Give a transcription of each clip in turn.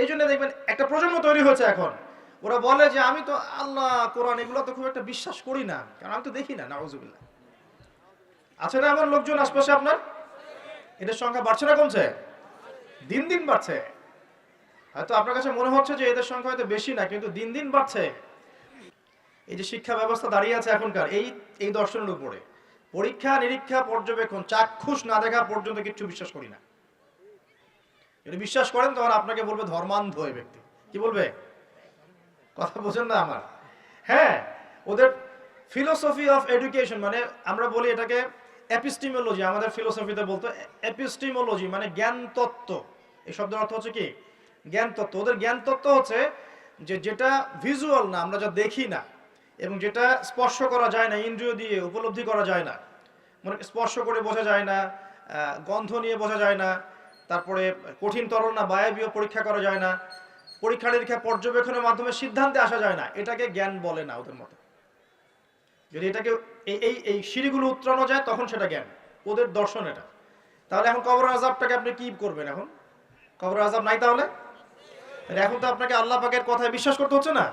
এই জন্য দেখবেন একটা প্রজন্ম তৈরি হয়েছে এখন। ওরা বলে যে, আমি তো আল্লাহ, কোরআন এগুলো তো খুব একটা বিশ্বাস করি না। কারণ আমি তো দেখি না, নাউজুবিল্লাহ। আছে না এমন লোকজন আশপাশে আপনার? এদের সংখ্যা বাড়ছে না কমছে? দিন দিন বাড়ছে। হয়তো আপনার কাছে মনে হচ্ছে যে, এদের সংখ্যা হয়তো বেশি না, কিন্তু দিন দিন বাড়ছে। এই যে শিক্ষা ব্যবস্থা দাঁড়িয়ে আছে এখনকার, এই এই দর্শনের উপরে। পরীক্ষা, নিরীক্ষা, পর্যবেক্ষণ, চাক্ষুষ না দেখা পর্যন্ত কিছু বিশ্বাস করি না। যদি বিশ্বাস করেন, তখন আপনাকে বলবে ধর্মান্ধ এই ব্যক্তি। কি বলবে? কথা বোঝেন না আমার? হ্যাঁ ওদের ফিলোসফি অফ এডুকেশন মানে আমরা বলি এটাকে এপিস্টিমোলজি আমাদের ফিলোসফিতে বলতো এপিস্টিমোলজি মানে জ্ঞান তত্ত্ব এই শব্দের অর্থ হচ্ছে কি? জ্ঞান তত্ত্ব ওদের জ্ঞান তত্ত্ব হচ্ছে যে যেটা ভিজুয়াল না, আমরা যা দেখি না, এবং যেটা স্পর্শ করা যায় না, ইন্দ্রিয় দিয়ে, উপলব্ধি করা যায় না। মানে স্পর্শ করে বোঝা যায় না গন্ধ নিয়ে বোঝা যায় না তারপরে কঠিন তরল না, বায়বীয় পরীক্ষা করা যায় না, পরীক্ষা নিরীক্ষা পর্যবেক্ষণের মাধ্যমে সিদ্ধান্তে আসা যায় না, এটাকে জ্ঞান বলে না ওদের মতে। যদি এটাকে এই এই সিঁড়িগুলো উত্তরানো যায়, তখন সেটা জ্ঞান, ওদের দর্শন এটা। তাহলে এখন কবর আজাবটাকে আপনি কি করবেন এখন? কবর আজাব নাই তাহলে? তাহলে এখন তো আপনাকে আল্লাহ পাকের কথায় বিশ্বাস করতে হচ্ছে না,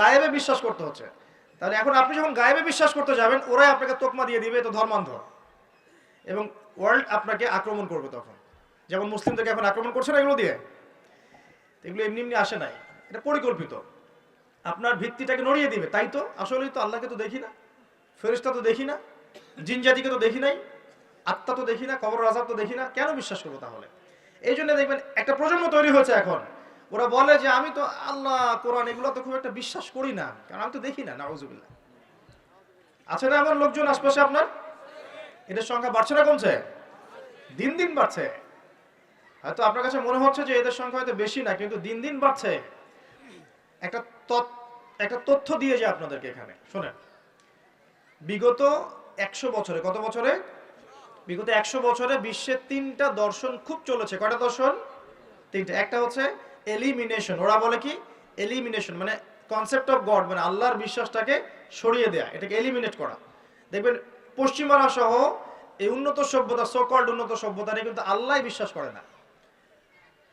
গায়েবে বিশ্বাস করতে হচ্ছে। তাহলে এখন আপনি যখন গায়েবে বিশ্বাস করতে যাবেন, ওরাই আপনাকে তোকমা দিয়ে দিবে তো ধর্মান্ধ। এবং ওয়ার্ল্ড আপনাকে আক্রমণ করবে তখন। যেমন মুসলিমদেরকে এখন আক্রমণ করছে না এগুলো দিয়ে? এগুলো এমনি এমনি আসে নাই। এটা পরিকল্পিত। আপনার ভিত্তিটাকে নড়িয়ে দিবে। তাই তো? আসলেই তো আল্লাহকে তো দেখি না। ফেরিস্তা তো দেখি না। জিন জাতিকে তো দেখি নাই। আত্মা তো দেখি না। কবর আজাব তো দেখি না। কেন বিশ্বাস করব তাহলে? এই জন্য দেখবেন একটা প্রজন্ম তৈরি হয়েছে এখন। ওরা বলে যে, আমি তো আল্লাহ, কোরআন এগুলো তো খুব একটা বিশ্বাস করি না। কারণ আমি তো দেখি না। নাউজুবিল্লাহ। আছে না আমার লোকজন আশপাশে আপনার? এদের সংখ্যা বাড়ছে না কমছে? দিন দিন বাড়ছে। হয়তো আপনার কাছে মনে হচ্ছে যে এদের সংখ্যা হয়তো বেশি না, কিন্তু দিন দিন বাড়ছে। একটা একটা তথ্য দিয়ে যায় আপনাদেরকে এখানে। শোনেন। বিগত একশো বছরে, কত বছরে? বিগত একশো বছরে বিশ্বের তিনটা দর্শন খুব চলেছে। কয়টা দর্শন? তিনটা। একটা হচ্ছে এলিমিনেশন ওরা বলে কি? এলিমিনেশন মানে কনসেপ্ট অফ গড মানে আল্লাহর বিশ্বাসটাকে সরিয়ে দেয়া, এটাকে এলিমিনেট করা। দেখবেন, পশ্চিমারা সহ এই উন্নত সভ্যতা সোকল্ড উন্নত সভ্যতারে কিন্তু আল্লাহ বিশ্বাস করে না।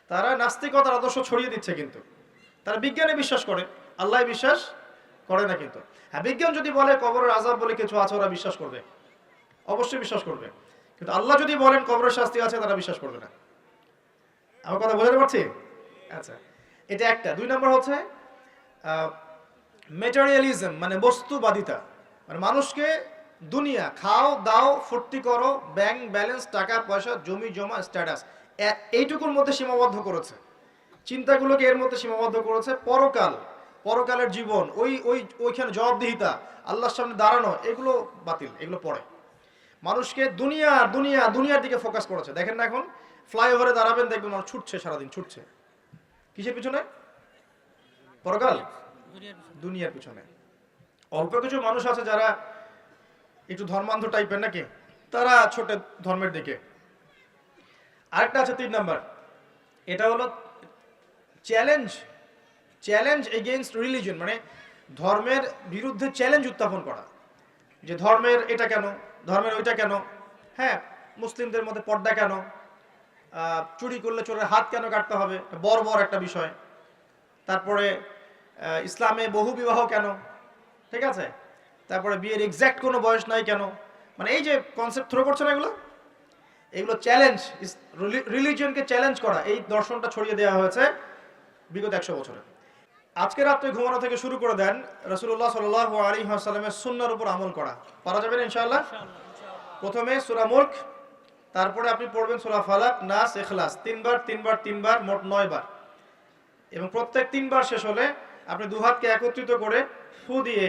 তারা নাস্তিকতার আদর্শ ছড়িয়ে দিচ্ছে কিন্তু। তারা বিজ্ঞানে বিশ্বাস করে আল্লাহ বিশ্বাস করে না কিন্তু। হ্যাঁ বিজ্ঞান যদি বলে কবরের আজাব বলে কিছু আছে, ওরা বিশ্বাস করবে। অবশ্যই বিশ্বাস করবে। কিন্তু আল্লাহ যদি বলেন কবরের শাস্তি আছে, তারা বিশ্বাস করবে না। আমার কথা বোঝাতে পারছি? আচ্ছা এটা একটা। দুই নম্বর হচ্ছে মেটেরিয়ালিজম মানে বস্তুবাদিতা। মানে মানুষকে দুনিয়া, খাও, দাও, ফুর্তি করো ব্যাংক ব্যালেন্স টাকা, পয়সা, জমি, জমা স্ট্যাটাস এইটুকুর মধ্যে সীমাবদ্ধ করেছে। চিন্তাগুলোকে এর মধ্যে সীমাবদ্ধ করেছে। পরকাল, পরকালের জীবন, ওই ওই, ওইখানে জবাবদিহিতা, আল্লাহর সামনে দাঁড়ানো, এগুলো বাতিল, এগুলো পড়ে। মানুষকে দুনিয়া দুনিয়া, দুনিয়ার দিকে ফোকাস করেছে। দেখেন না এখন ফ্লাইওভারে দাঁড়াবেন, দেখবেন মানুষ ছুটছে, সারাদিন ছুটছে। কিসের পিছনে? পরকাল? দুনিয়ার পিছনে। অল্প কিছু মানুষ আছে যারা একটু ধর্মান্ধ টাইপের নাকি? তারা ছোট ধর্মের দিকে। আরেকটা আছে তিন নাম্বার। এটা হলো চ্যালেঞ্জ চ্যালেঞ্জ এগেনস্ট রিলিজন মানে ধর্মের বিরুদ্ধে চ্যালেঞ্জ উত্থাপন করা। যে ধর্মের এটা কেন, ধর্মের ওইটা কেন হ্যাঁ মুসলিমদের মধ্যে পর্দা কেন চুরি করলে চোরের হাত কেন কাটতে হবে বড় বড় একটা বিষয়। তারপরে ইসলামে বহু বিবাহ কেন, ঠিক আছে? তারপরে বিয়ের এক্স্যাক্ট কোনো বয়স নাই কেন? মানে এই যে কনসেপ্ট থ্রো করছে না এগুলো? এগুলো চ্যালেঞ্জ রিলিজিয়নকে চ্যালেঞ্জ করা, এই দর্শনটা ছড়িয়ে দেওয়া হয়েছে বিগত একশো বছরে। আজকে রাত্রে ঘুমানো থেকে শুরু করে দেন রসুল্লাহ সাল আলী সাল্লামের সুন্নার উপর আমল করা। পারা যাবে না ইনশাআল্লাহ? প্রথমে সুরা মুল্ক, তারপরে আপনি পড়বেন সুরা ফালাক, নাস এখলাস তিনবার তিনবার তিনবার, মোট নয় বার এবং প্রত্যেক তিনবার শেষ হলে আপনি দুহাতকে একত্রিত করে ফু দিয়ে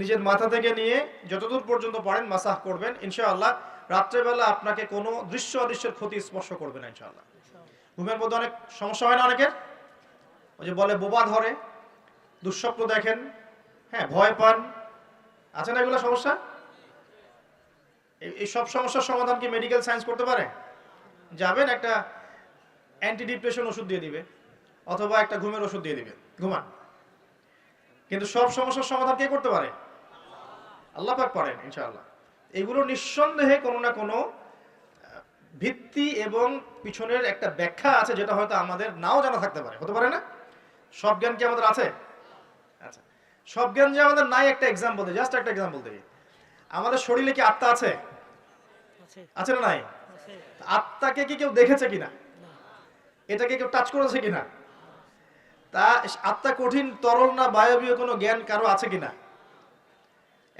নিজের মাথা থেকে নিয়ে যতদূর পর্যন্ত পারেন মাসাহ করবেন। ইনশাআল্লাহ রাত্রেবেলা আপনাকে কোনো দৃশ্য অদৃশ্যের ক্ষতি স্পর্শ করবে না, ইনশাআল্লাহ। ঘুমের মধ্যে অনেক সমস্যা হয় না অনেকের? ওই যে বলে বোবা ধরে, দুঃস্বপ্ন দেখেন হ্যাঁ ভয় পান। আছে না এগুলো সমস্যা? এই সব সমস্যার সমাধান কি মেডিকেল সায়েন্স করতে পারে? যাবেন একটা অ্যান্টি ডিপ্রেশন ওষুধ দিয়ে দিবে, অথবা একটা ঘুমের ওষুধ দিয়ে দিবে, ঘুমান। কিন্তু সব সমস্যার সমাধান কে করতে পারে? আল্লাহ পাক পারেন, ইনশাআল্লাহ। এগুলো নিঃসন্দেহে কোনো না কোনো ভিত্তি এবং পিছনের একটা ব্যাখ্যা আছে যেটা হয়তো আমাদের নাও জানা থাকতে পারে। হতে পারে না? সব জ্ঞান কি আমাদের আছে? আচ্ছা। সব জ্ঞান যে আমাদের নাই একটা এক্সাম্পল দিই জাস্ট একটা এক্সাম্পল দিই আমাদের শরীরে কি আত্মা আছে? আছে। আছে না নাই? আত্মাকে কি কেউ দেখেছে কিনা? এটাকে কেউ টাচ করেছে কিনা? তা আত্মা কঠিন তরল না বায়বীয় কোনো জ্ঞান কারও আছে কিনা?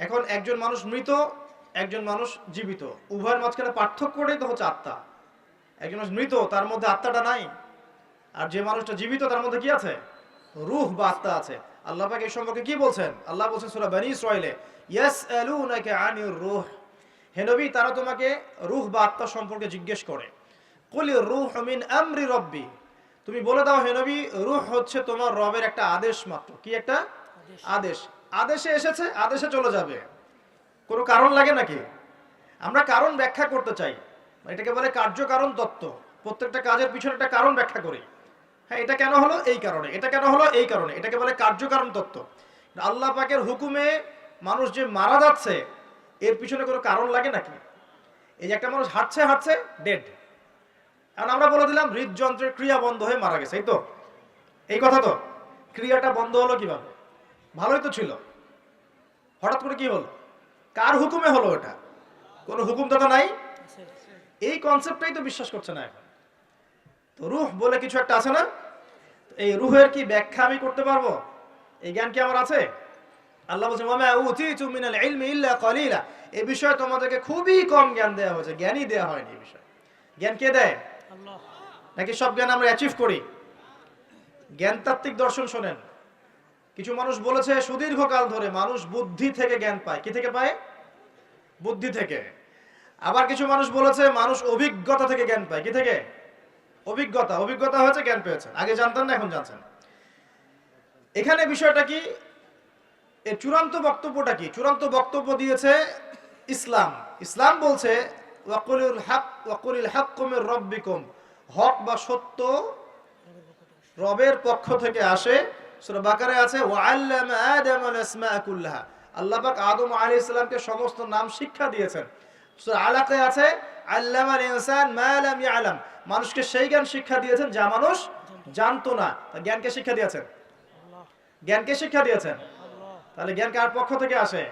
এখন একজন মানুষ মৃত একজন মানুষ জীবিত। উভয়ের মাঝখানে পার্থক্যটাই তো হচ্ছে আত্মা। একজন মানুষ মৃত তার মধ্যে আত্মাটা নাই। আর যে মানুষটা জীবিত তার মধ্যে কি আছে? রুহ বা আত্মা আছে। আল্লাহ পাক এই সম্পর্কে কি বলছেন? আল্লাহ বলছেন সূরা বনী ইসরাইলে ইয়াসআলুনাকা আনির রূহ। হে নবী তারা তোমাকে রুহ বা আত্মা সম্পর্কে জিজ্ঞেস করে। কুলি রুহ মিন আমরি রব্বি। তুমি বলে দাও হে নবী রুহ হচ্ছে তোমার রবের একটা আদেশ মাত্র। কি একটা। আদেশ। আদেশে এসেছে আদেশে চলে যাবে। কোনো কারণ লাগে নাকি? আমরা কারণ ব্যাখ্যা করতে চাই। এটাকে বলে কার্যকারণ তত্ত্ব। প্রত্যেকটা কাজের পিছনে একটা কারণ ব্যাখ্যা করি। হ্যাঁ এটা কেন হলো? এই কারণে। এটা কেন হলো? এই কারণে। এটাকে বলে কার্যকারণ তত্ত্ব। আল্লাহ পাকের হুকুমে মানুষ যে মারা যাচ্ছে, এর পিছনে কোনো কারণ লাগে নাকি? এই যে একটা মানুষ হাঁটছে হাঁটছে ডেড কারণ আমরা বলে দিলাম, হৃদযন্ত্রের ক্রিয়া বন্ধ হয়ে মারা গেছে, এই তো? এই কথা তো? ক্রিয়াটা বন্ধ হলো কীভাবে? ভালোই তো ছিল। হঠাৎ করে কি হলো? কার হুকুমে হলো এটা? কোনো হুকুম তো নাই? এই কনসেপ্টটাই তো বিশ্বাস করছে না এখন। তো রুহ বলে কিছু একটা আছে না? এই রুহের কি ব্যাখ্যা আমি করতে পারব? এই জ্ঞান কি আমার আছে? আল্লাহ বলছেন ওয়ামা উতিতু মিনাল ইলমি ইল্লা কালিলা। এই বিষয়ে তোমাদেরকে খুবই কম জ্ঞান দেওয়া হয়েছে। জ্ঞানই দেওয়া হয়নি এই বিষয়ে। জ্ঞান কে দেয়? নাকি সব জ্ঞান আমরা অ্যাচিভ করি? জ্ঞানতাত্ত্বিক দর্শন শোনেন। কিছু মানুষ বলেছে, সুদীর্ঘকাল ধরে মানুষ বুদ্ধি থেকে জ্ঞান পায়। কি থেকে পায়? বুদ্ধি থেকে। আবার কিছু মানুষ বলেছে, মানুষ অভিজ্ঞতা থেকে জ্ঞান পায়। কি থেকে? অভিজ্ঞতা। অভিজ্ঞতা হয়েছে, জ্ঞান পেয়েছেন আগে জানতেন না, এখন জানছেন। এখানে বিষয়টা কি? এর চূড়ান্ত বক্তব্যটা কি? চূড়ান্ত বক্তব্য দিয়েছে ইসলাম। ইসলাম বলছে হক বা সত্য রবের পক্ষ থেকে আসে সূরা বাকারে আছে ওয়াল্লামা আদম আল আসমাআ কুল্লাহা। সমস্ত নাম শিক্ষা দিয়েছেন। সূরা আলাকে আছে, আল্লামাল মানুষকে সেই জ্ঞান শিক্ষা দিয়েছেন যা মানুষ জানতো না। জ্ঞানকে শিক্ষা দিয়েছেন? জ্ঞানকে শিক্ষা দিয়েছেন? তাহলে জ্ঞান কার পক্ষ থেকে আসে?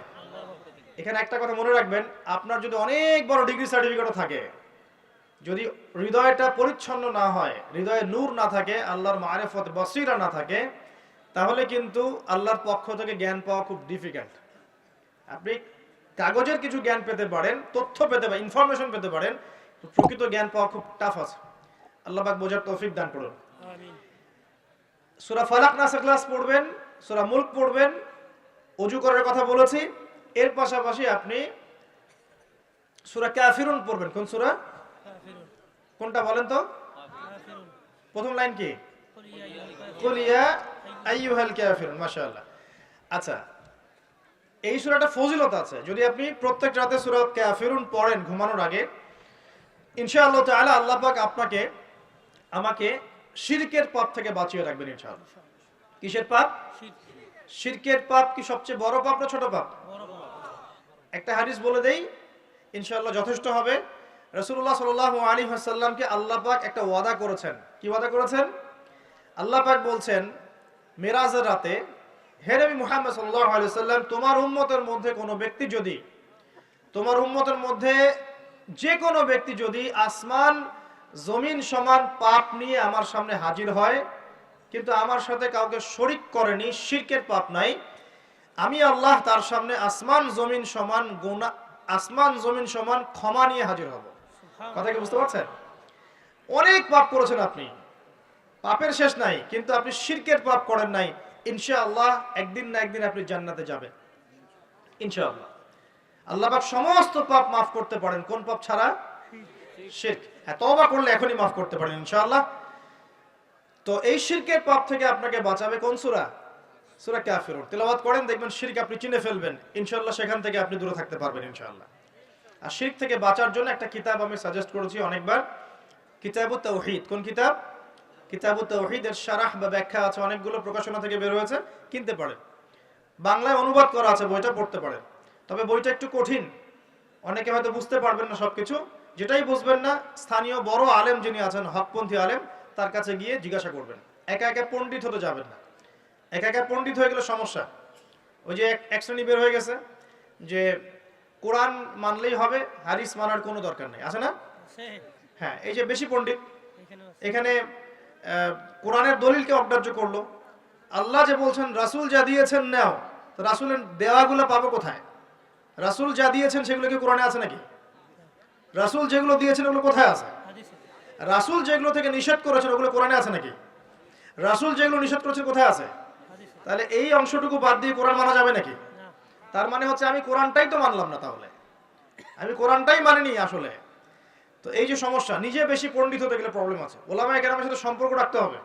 এখানে একটা কথা মনে রাখবেন, আপনার যদি অনেক বড় ডিগ্রি সার্টিফিকেটও থাকে, যদি হৃদয়টা পরিচ্ছন্ন না হয়, হৃদয়ে নূর না থাকে, আল্লাহর মারেফত, বসিরা না থাকে তাহলে কিন্তু আল্লাহর পক্ষ থেকে জ্ঞান পাওয়া খুব ডিফিকাল্ট আপনি কাগজের কিছু জ্ঞান পেতে পারেন তথ্য পেতে পারেন ইনফরমেশন পেতে পারেন প্রকৃত জ্ঞান পাওয়া খুব টাফ আছে। আল্লাহ পাক বোঝার তৌফিক দান করুন। আমিন। সুরা ফালাক নাসা ক্লাস পড়বেন সুরা মুল্ক পড়বেন অজু করার কথা বলেছি এর পাশাপাশি আপনি সুরা কাফিরুন পড়বেন। কোন সুরা? কাফিরুন। কোনটা বলেন তো? কাফিরুন। প্রথম লাইন কি? কুলিয়া আইয়ুহাল কাফিরুন, মাশাআল্লাহ। আচ্ছা এই সূরাটা ফজিলত আছে। যদি আপনি প্রত্যেক রাতে সূরা কাফিরুন পড়েন ঘুমানোর আগে, ইনশাআল্লাহ তাআলা আল্লাহ পাক আপনাকে, আমাকে শিরকের পাপ থেকে বাঁচিয়ে রাখবেন ইনশাআল্লাহ। কিসের পাপ? শিরক শিরকের পাপ কি সবচেয়ে বড় পাপ না ছোট পাপ? একটা হাদিস বলে দেই, ইনশাআল্লাহ যথেষ্ট হবে। রসুল্লাহ সাল আলী হাসাল্লামকে আল্লাহ পাক একটা ওয়াদা করেছেন। কি ওয়াদা করেছেন? আল্লাহ পাক বলছেন মেরাজের রাতে হে নবী মুহাম্মদ সাল্লাহ আলি সাল্লাম তোমার উম্মতের মধ্যে কোনো ব্যক্তি যদি তোমার উম্মতের মধ্যে যে কোনো ব্যক্তি যদি আসমান জমিন সমান পাপ নিয়ে আমার সামনে হাজির হয় কিন্তু আমার সাথে কাউকে শরিক করেনি শিরকের পাপ নাই আমি আল্লাহ তার সামনে আসমান জমিন সমান গুণা আসমান জমিন সমান ক্ষমা নিয়ে হাজির হব। কথা কি বুঝতে পারছেন? অনেক পাপ করেছেন আপনি। পাপের শেষ নাই, কিন্তু আপনি শিরকের পাপ করেন নাই, ইনশাআল্লাহ একদিন না একদিন আপনি জান্নাতে যাবেন। ইনশাআল্লাহ। আল্লাহ পাক সমস্ত পাপ মাফ করতে পারেন। কোন পাপ ছাড়া? শিরক। হ্যাঁ তওবা করলে এখনই মাফ করতে পারেন, ইনশাআল্লাহ। তো এই শিরকের পাপ থেকে আপনাকে বাঁচাবে কোন সূরা? সূরা কাফিরুন। তেলাওয়াত করেন, দেখবেন শিরক আপনি চিনে ফেলবেন। ইনশাআল্লাহ সেখান থেকে আপনি দূরে থাকতে পারবেন, ইনশাআল্লাহ। আর শিরক থেকে বাঁচার জন্য একটা কিতাব আমি সাজেস্ট করেছি অনেকবার। কিতাবুত তাওহীদ। কোন কিতাব? কিতাবুত তাওহীদের শারাহ বা ব্যাখ্যা আছে অনেকগুলো প্রকাশনা থেকে বের হয়েছে কিনতে পারেন বাংলায় অনুবাদ করা আছে বইটা পড়তে পারেন তবে বইটা একটু কঠিন। অনেকে হয়তো বুঝতে পারবেন না সবকিছু। যেটাই বুঝবেন না স্থানীয় বড় আলেম যিনি আছেন হকপন্থী আলেম তার কাছে গিয়ে জিজ্ঞাসা করবেন। একা একা পণ্ডিত হতে যাবেন না। একা একা পণ্ডিত হয়ে গেলে সমস্যা। ওই যে এক- শ্রেণি বের হয়ে গেছে যে কোরআন মানলেই হবে হাদিস মানার কোনো দরকার নেই। আছে না? হ্যাঁ এই যে বেশি পণ্ডিত। এখানে কোরআনের দলিলকে অগ্রাহ্য করল। আল্লাহ যে বলছেন, রাসূল যা দিয়েছেন নাও। তো রাসূলের দেওয়াগুলো পাবো কোথায়? রাসূল যা দিয়েছেন সেগুলো কি কোরআনে আছে নাকি? রাসূল যেগুলো দিয়েছেন ওগুলো কোথায় আছে? রাসূল যেগুলো থেকে নিষেধ করেছেন ওগুলো কোরআনে আছে নাকি? রাসূল যেগুলো নিষেধ করেছেন কোথায় আছে? তাহলে এই অংশটুকু বাদ দিয়ে কোরআন মানা যাবে নাকি? তার মানে হচ্ছে আমি কোরআনটাই তো মানলাম না তাহলে। আমি কোরআনটাই মানিনি আসলে। তো এই যে সমস্যা, নিজে বেশি পণ্ডিত হতে গেলে প্রবলেম আছে। ওলামায় কেরামের সাথে সম্পর্ক রাখতে হবে।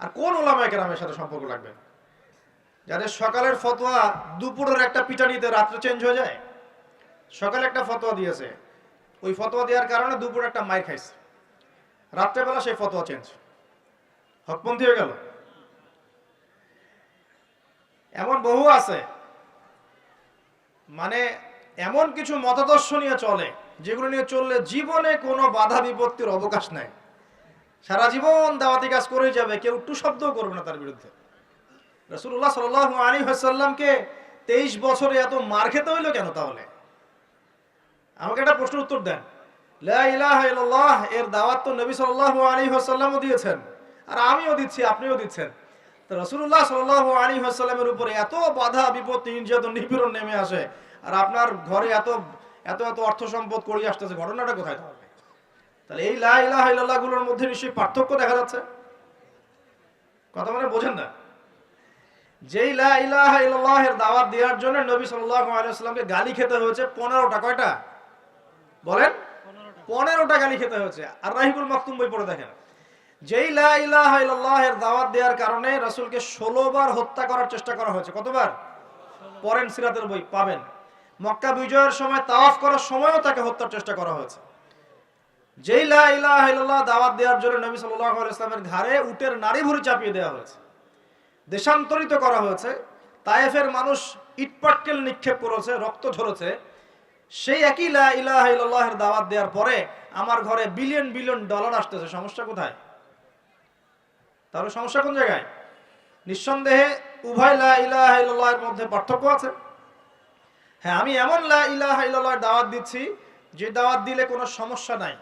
আর কোন ওলামায় কেরামের সাথে সম্পর্ক রাখবেন যাদের সকালের ফতোয়া দুপুরের একটা পিটানিতে রাত্রে চেঞ্জ হয়ে যায়, সকালে একটা ফতোয়া দিয়েছে, ওই ফতোয়া দেওয়ার কারণে দুপুরে একটা মাইর খাইছে। রাত্রেবেলা সেই ফতোয়া চেঞ্জ হকপন্থী হয়ে গেল। এমন বহু আছে মানে এমন কিছু মতাদর্শ নিয়ে চলে যেগুলো নিয়ে চললে জীবনে কোনো বাধা বিপত্তির অবকাশ নাই। সারা জীবন দাওয়াতি কাজ করেই যাবে, কেউ টু শব্দও করবে না তার বিরুদ্ধে। রসুল্লাহ সাল আলী হাসাল্লামকে তেইশ বছরে এত মার খেতে হইল কেন তাহলে? আমাকে একটা প্রশ্ন উত্তর দেন। লা ইলাহা ইল্লাল্লাহ, এর দাওয়াত তো নবী সাল্লাল্লাহু আলাইহি ওয়াসাল্লামও দিয়েছেন, আর আমিও দিচ্ছি, আপনিও দিচ্ছেন। তো রাসূলুল্লাহ সাল্লাল্লাহু আলাইহি ওয়াসাল্লামের উপরে এত বাধা বিপত্তি, নির্যাতন, নিপীড়ন নেমে আসে, আর আপনার ঘরে এত এত এত অর্থ সম্পদ করিয়ে আসতেছে, ঘটনাটা কোথায়? তাহলে তাহলে এই লা ইলাহা ইল্লাল্লাহগুলোর মধ্যে নিশ্চয়ই পার্থক্য দেখা যাচ্ছে। কথা মানে বোঝেন না। যেই লা ইলাহা ইল্লাল্লাহ এর দাওয়াত দেওয়ার জন্য নবী ওয়াসাল্লামকে গালি খেতে হয়েছে 15টা কয়টা? বলেন, পনেরোটা পনেরোটা গালি খেতে হয়েছে। আর রাহিবুল মাকতুম বই পড়ে দেখেন। যেই লা ইলাহা ইল্লাল্লাহ এর দাওয়াত দেওয়ার কারণে রাসূলকে 16 বার হত্যা করার চেষ্টা করা হয়েছে। কতবার? পরেন সিরাতের বই পাবেন। মক্কা বিজয়ের সময় তাওয়াফ করার সময়ও তাকে হত্যার চেষ্টা করা হয়েছে। যেই লা ইলাহা ইল্লাল্লাহ দাওয়াত দেওয়ার জন্য নবী আলাইহি ইসলামের ঘাড়ে উটের নারী ভুঁড়ি চাপিয়ে দেওয়া হয়েছে। দেশান্তরিত করা হয়েছে। তায়েফের মানুষ ইটপাটকেল নিক্ষেপ করেছে, রক্ত ঝরেছে। সেই একই লা ইলাহা ইল্লাল্লাহের দাওয়াত দেওয়ার পরে আমার ঘরে বিলিয়ন বিলিয়ন ডলার আসতেছে। সমস্যা কোথায়? তাহলে সমস্যা কোন জায়গায়? নিঃসন্দেহে উভয় লা ইলাহা ইল্লাল্লাহের মধ্যে পার্থক্য আছে। হ্যাঁ আমি এমন লা ইলাহা ইল্লাল্লাহের দাওয়াত দিচ্ছি যে দাওয়াত দিলে কোনো সমস্যা নাই।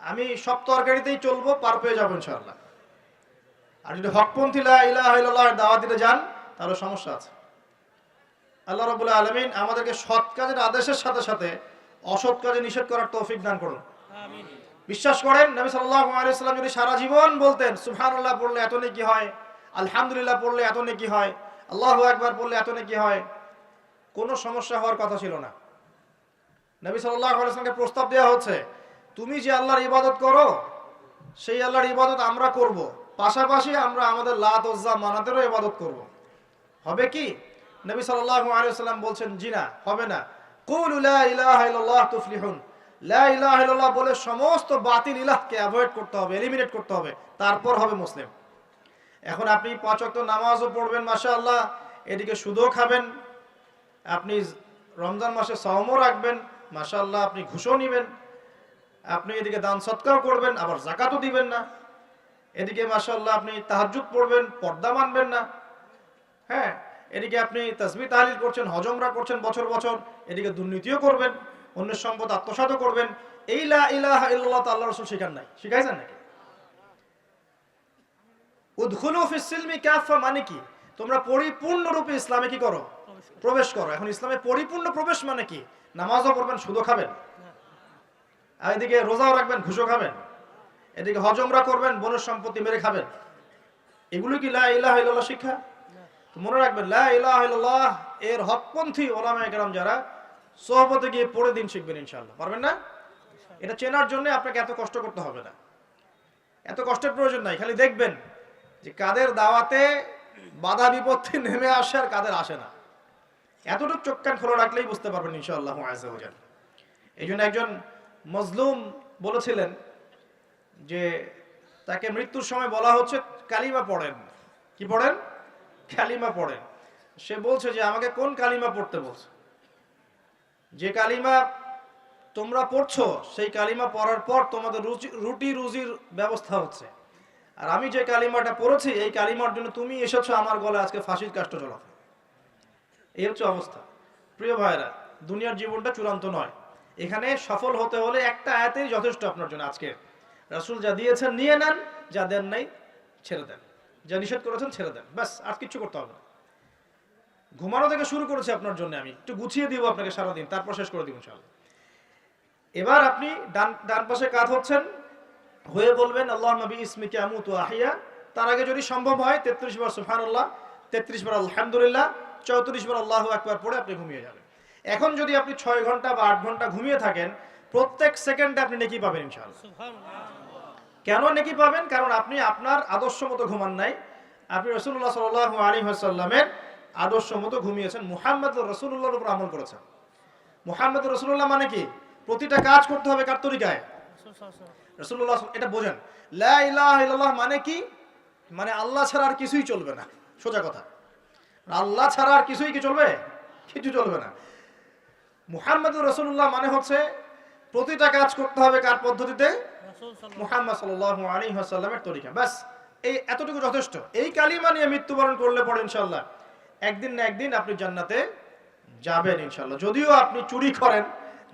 আমি সব তরকারিতেই চলবো পার পেয়ে যাব ইনশাআল্লাহ। আর যদি হকপন্থী লা ইলাহা ইল্লাল্লাহের দাওয়াত দিতে যান তাহলে সমস্যা আছে। আল্লাহ রাব্বুল আলামিন আমাদেরকে সৎ কাজের আদেশের সাথে সাথে অসৎ কাজে নিষেধ করার তৌফিক দান করুন। বিশ্বাস করেন নবী সাল্লাল্লাহু আলাইহি সাল্লাম যদি সারা জীবন বলতেন সুবহানাল্লাহ পড়লে এত নেকি হয় আলহামদুলিল্লাহ পড়লে এত নেকি হয় আল্লাহু আকবার পড়লে এত নেকি হয় কোনো সমস্যা হওয়ার কথা ছিল না। নবী সাল্লামকে প্রস্তাব দেওয়া হচ্ছে, তুমি যে আল্লাহর ইবাদত করো, সেই আল্লাহর ইবাদত আমরা করব। পাশাপাশি আমরা আমাদের লাত, ওজ্জা, মানাতেরও ইবাদত করব। হবে কি? নবী সাল্লাম বলছেন, জি না, হবে না। বলে সমস্ত বাতিল ইলাহকে অ্যাভয়েড করতে হবে এলিমিনেট করতে হবে। তারপর হবে মুসলিম। এখন আপনি পাঁচ ওয়াক্ত নামাজও পড়বেন মাসা আল্লাহ এদিকে সুদও খাবেন আপনি রমজান মাসে সাওমও রাখবেন, মাশাআল্লাহ আপনি ঘুষও নেবেন, আপনি এদিকে দান সৎকারও করবেন, আবার জাকাতও দিবেন না। এদিকে মাশাআল্লাহ আপনি তাহাজ্জুদ পড়বেন, পর্দা মানবেন না। হ্যাঁ এদিকে আপনি তাসবি তাহলিল করছেন হজমরা করছেন বছর বছর, এদিকে দুর্নীতিও করবেন, অন্যের সম্পদ আত্মসাৎও করবেন। এই লা ইলাহা ইল্লাল্লাহ তো আল্লাহ রাসূল শিখান নাই। শিখাইছেন নাকি? উদখুলু ফিস সিলমি মানে কি? তোমরা পরিপূর্ণরূপে ইসলামে কি করো? প্রবেশ করো। এখন ইসলামে পরিপূর্ণ প্রবেশ মানে কি? নামাজও পড়বেন সুদও খাবেন। আর এদিকে রোজাও রাখবেন ঘুষও খাবেন। এদিকে হজমরা করবেন বনের সম্পত্তি মেরে খাবেন। এগুলো কি লা ইলাহা ইল্লাল্লাহ শিক্ষা? মনে রাখবেন লা ইলাহা ইল্লাল্লাহ এর হকপন্থী ওলামায়ে কেরাম যারা সোহবতে গিয়ে পড়ে দিন শিখবেন ইনশাল্লাহ পারবেন না? এটা চেনার জন্য আপনাকে এত কষ্ট করতে হবে না। এত কষ্টের প্রয়োজন নাই খালি দেখবেন যে কাদের দাওয়াতে বাধা বিপত্তি নেমে আসে আর কাদের আসে না। এতটুকু চোখ কান খোলা রাখলেই বুঝতে পারবেন ইনশাআল্লাহ আজাল এই জন্য একজন মজলুম বলেছিলেন যে, তাকে মৃত্যুর সময় বলা হচ্ছে, কালিমা পড়েন। কি পড়েন? কালিমা পড়েন। সে বলছে যে, আমাকে কোন কালিমা পড়তে বলছে? যে কালিমা তোমরা পড়ছো, সেই কালিমা পড়ার পর তোমাদের রুচি, রুটি রুজির ব্যবস্থা হচ্ছে। আর আমি যে কালিমাটা পড়েছি, এই কালিমার জন্য তুমি এসেছ আমার গলে আজকে ফাঁসির কাষ্ট চলাতে এই হচ্ছে অবস্থা। প্রিয় ভাইরা দুনিয়ার জীবনটা চূড়ান্ত নয়। এখানে সফল হতে হলে একটা আয়াতেই যথেষ্ট আপনার জন্য আজকে। রাসূল যা দিয়েছেন নিয়ে নেন, যা দেন নাই, ছেড়ে দেন। যা নিষেধ করেছেন, ছেড়ে দেন। ব্যাস, আর কিচ্ছু করতে হবে না। ঘুমানো থেকে শুরু করেছি আপনার জন্য আমি। একটু গুছিয়ে দিব আপনাকে সারাদিন, তারপর শেষ করে দিব ইনশাআল্লাহ। এবার আপনি ডান ডান পাশে কাত হচ্ছেন। হয়ে বলবেন আল্লাহ নবী ইসমিকে আমুত আহিয়া। তার আগে যদি সম্ভব হয় তেত্রিশ বার সুফানুল্লাহ তেত্রিশ বার আলহামদুলিল্লাহ চৌত্রিশ বার আল্লাহ একবার পড়ে আপনি ঘুমিয়ে যাবেন। এখন যদি আপনি ছয় ঘণ্টা বা আট ঘণ্টা ঘুমিয়ে থাকেন প্রত্যেক সেকেন্ডে আপনি নেকি পাবেন ইনশাআল্লাহ। কেন নেকি পাবেন? কারণ আপনি আপনার আদর্শ মতো ঘুমান নাই। আপনি রসুল্লাহ সাল আলী সাল্লামের আদর্শ মতো ঘুমিয়েছেন। মুহাম্মদ রসুল্লাহর উপর আমল করেছেন। মুহাম্মদ রসুল্লাহ মানে কি? প্রতিটা কাজ করতে হবে কার তরিকায়? রসুল্লাহ এটা বোঝেন। লা ইলাহা ইল্লাল্লাহ মানে কি? মানে আল্লাহ ছাড়া আর কিছুই চলবে না। সোজা কথা। আল্লাহ ছাড়া আর কিছুই কি চলবে? কিছু চলবে না। রসুল্লাহ মানে হচ্ছে প্রতিটা কাজ করতে হবে কার পদ্ধতিতে? মুহাম্মদ তরিকা। ব্যাস এই এতটুকু যথেষ্ট। এই কালিমা নিয়ে মৃত্যুবরণ করলে পরে ইনশাল্লাহ একদিন না একদিন আপনি জান্নাতে যাবেন ইনশাল্লাহ যদিও আপনি চুরি করেন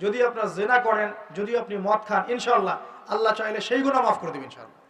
যদি আপনার জেনা করেন যদিও আপনি মদ খান ইনশাআল্লাহ আল্লাহ চাইলে সেই গুণা মাফ করে দেবেন ইনশাআল্লাহ।